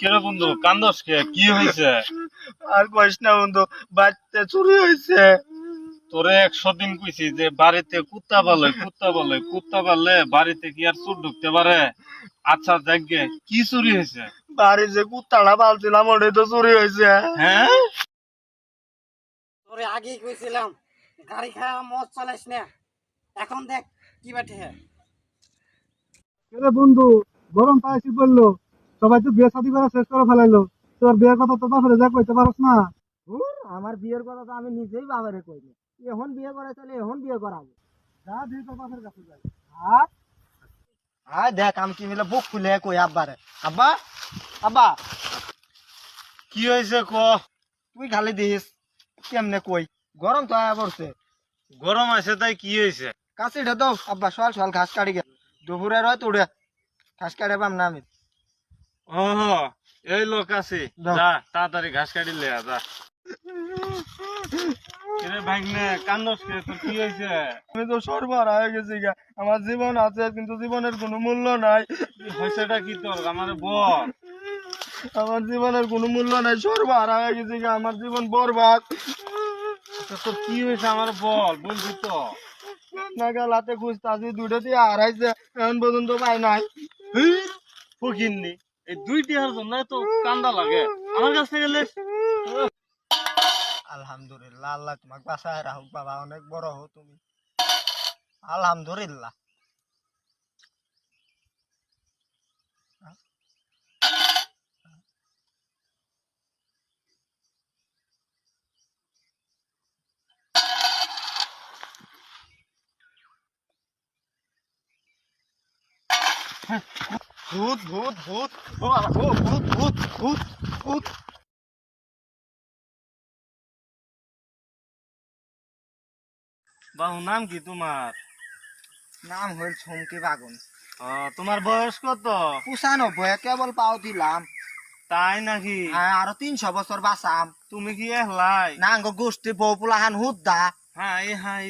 কেরে বন্ধু কান্দস কে? কি হয়েছে আর কইস না বন্ধু বাচ্চা চুরি হয়েছে তোরে একশো দিন কইছি যে বাড়িতে কুত্তা পালে কুত্তা পালে কুত্তা পাললে বাড়িতে কি আর চোর ঢুকতে পারে? আচ্ছা দেখবে কি চুরি হয়েছে বাড়ি যে কুত্তাটা পালছিলাম ওটাই তো চুরি হয়েছে হ্যাঁ? তোরে আগেই কইছিলাম গাড়ি খাওয়া মদ চালাইস না। এখন দেখ কি বাটে রে বন্ধু গরম পাইছি বলল সবাই তো বিয়ে শাদী করা শেষ করে ফেলাইলো। তোর বিয়ের কথা তো বাপরে যা কইতে পারস না। আমার বিয়ের কথা তো আমি নিজেই বাবারে কইনি। এখন বিয়ে করা চলে এখন বিয়ে করাবো যা দিয়ে তোর বাপের কাছে যাই। আর? আয় দেখ আমি কি মিলে বুক খুলে কই আব্বারে। আব্বা আব্বা। কি হয়েছে ক? তুই খালি দিস কেমনে কই? গরম তো আয়া পড়ছে। গরম আছে তাই কি হয়েছে কাছিটা দাও আব্বা সকাল সকাল ঘাস কাটি গে। দুপুরে রয় তোড়ে ঘাস কাটে পাম না আমি। ও এই লোক আছে। যা তাড়াতাড়ি ঘাস কাটি লে যা। এরে ভাগ্নে কান্দস কে? তোর কি হয়েছে আমি তো সর্বহারা হয়ে গেছি গা। আমার জীবন আছে কিন্তু জীবনের কোনো মূল্য নাই। হয়েছেটা কি তোর? আমার বল। আমার জীবনের কোনো মূল্য নাই সর্বহারা হয়ে গেছি গা। আমার জীবন বরবাদ। তোর কি হয়েছে আমার বল বলছি তো। নাগাল হাতে খুঁজতাছি দুটো দিয়ে হারাইছে এখন পর্যন্ত পাই নাই। ফকিননি। এই দুইটি হার জন্য তো কান্দা লাগে। আমার কাছ থেকে লেস। আলহামদুলিল্লাহ, আল্লাহ তোমাকে বাসায় রাখুক বাবা, অনেক বড় হো তুমি। আলহামদুলিল্লাহ। ভূত ভূত ভূত। ও বাবা, ও ভূত ভূত ভূত ভূত। বাবু নাম কি তোমার? নাম হইল ছমকি বাগুন। তোমার বয়স কত? পুষানব্বই কেবল পাও দিলাম। তাই নাকি? আর আরও তিনশো বছর বাঁচাম। তুমি কি এহলাই? না গোষ্ঠী বউ পুলাহান হুদ্দা হাই হাই।